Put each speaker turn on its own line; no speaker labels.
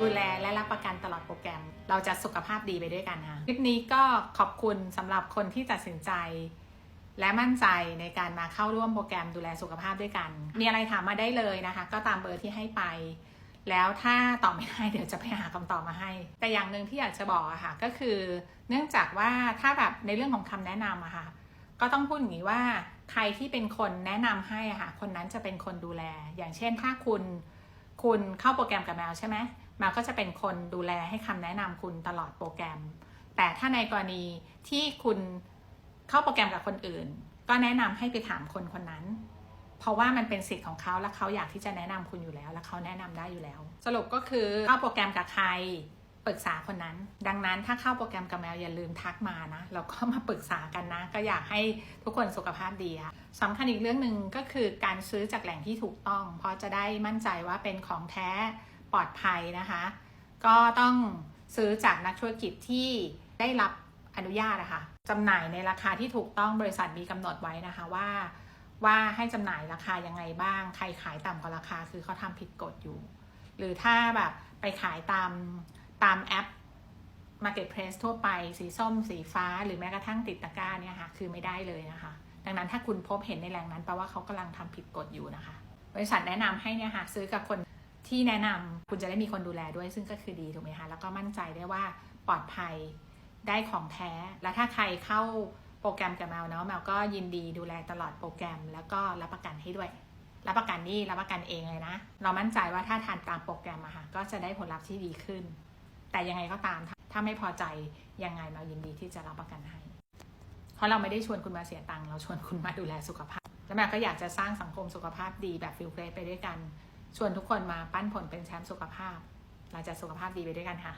ดูแลและรับประกันตลอดโปรแกรม เราจะสุขภาพดีไปด้วยกันค่ะคลิปนี้ก็ขอบคุณสำหรับคนที่ตัดสินใจ และมั่นใจในการมาเข้าร่วมโปรแกรมดูแลสุขภาพด้วยกัน มีอะไรถามมาได้เลยนะคะ ก็ตามเบอร์ที่ให้ไป แล้วถ้าตอบไม่ได้เดี๋ยวจะไปหาคำตอบมาให้ แต่อย่างหนึ่งที่อยากจะบอกอะค่ะก็คือ เนื่องจากว่าถ้าแบบในเรื่องของคำแนะนำอะค่ะก็ต้องพูดอย่างนี้ว่าใครที่เป็นคนแนะนำให้อะค่ะคนนั้นจะเป็นคนดูแล อย่างเช่นถ้าคุณ คุณเข้าโปรแกรมกับแมวใช่ไหม มวก็จะเป็นคนดูแลให้คำแนะนำคุณตลอดโปรแกรม แต่ถ้าในกรณีที่คุณเข้าโปรแกรมกับคนอื่น ก็แนะนำให้ไปถามคนคนนั้น เพราะว่ามันเป็นสิทธิ์ของเขาและเขาอยากที่จะแนะนำคุณอยู่แล้ว และเขาแนะนำได้อยู่แล้ว สรุปก็คือเข้าโปรแกรมกับใครปรึกษาคนนั้น ดังนั้นถ้าเข้าโปรแกรมกับแมวอย่าลืมทักมานะแล้วก็มาปรึกษากันนะ ก็อยากให้ทุกคนสุขภาพดีค่ะสำคัญอีกเรื่องหนึ่งก็คือการซื้อจากแหล่งที่ถูกต้อง เพราะจะได้มั่นใจว่าเป็นของแท้ ปลอดภัยนะคะ ก็ต้องซื้อจากนักธุรกิจที่ได้รับอนุญาตนะคะจำหน่ายในราคาที่ถูกต้องบริษัทมีกำหนดไว้นะคะว่าว่าให้จำหน่ายราคายังไงบ้าง ใครขายต่ำกว่าราคาคือเขาทำผิดกฎอยู่ หรือถ้าแบบไปขายตามตามแอป Marketplace ทั่วไป สีส้ม สีฟ้า หรือแม้กระทั่งติดตะกร้าเนี่ยค่ะคือไม่ได้เลยนะคะ ดังนั้นถ้าคุณพบเห็นในแหล่งนั้นแปลว่าเขากำลังทำผิดกฎอยู่นะคะ บริษัทแนะนำให้เนี่ยค่ะซื้อกับคน ที่แนะนำคุณจะได้มีคนดูแลด้วยซึ่งก็คือดีถูกไหมคะแล้วก็มั่นใจได้ว่าปลอดภัยได้ของแท้ และถ้าใครเข้าโปรแกรมกับแมวเนาะแมวก็ยินดีดูแลตลอดโปรแกรม แล้วก็รับประกันให้ด้วย รับประกันนี่รับประกันเองเลยนะ เรามั่นใจว่าถ้าทานตามโปรแกรมอะค่ะก็จะได้ผลลัพธ์ที่ดีขึ้น แต่ยังไงก็ตามถ้าไม่พอใจยังไงเรายินดีที่จะรับประกันให้ เพราะเราไม่ได้ชวนคุณมาเสียตังค์เราชวนคุณมาดูแลสุขภาพ แล้วแม่ก็อยากจะสร้างสังคมสุขภาพดีแบบฟิลเฟรไปด้วยกัน ชวนทุกคนมาปั้นผลเป็นแชมป์สุขภาพ เราจะสุขภาพดีไปด้วยกันค่ะ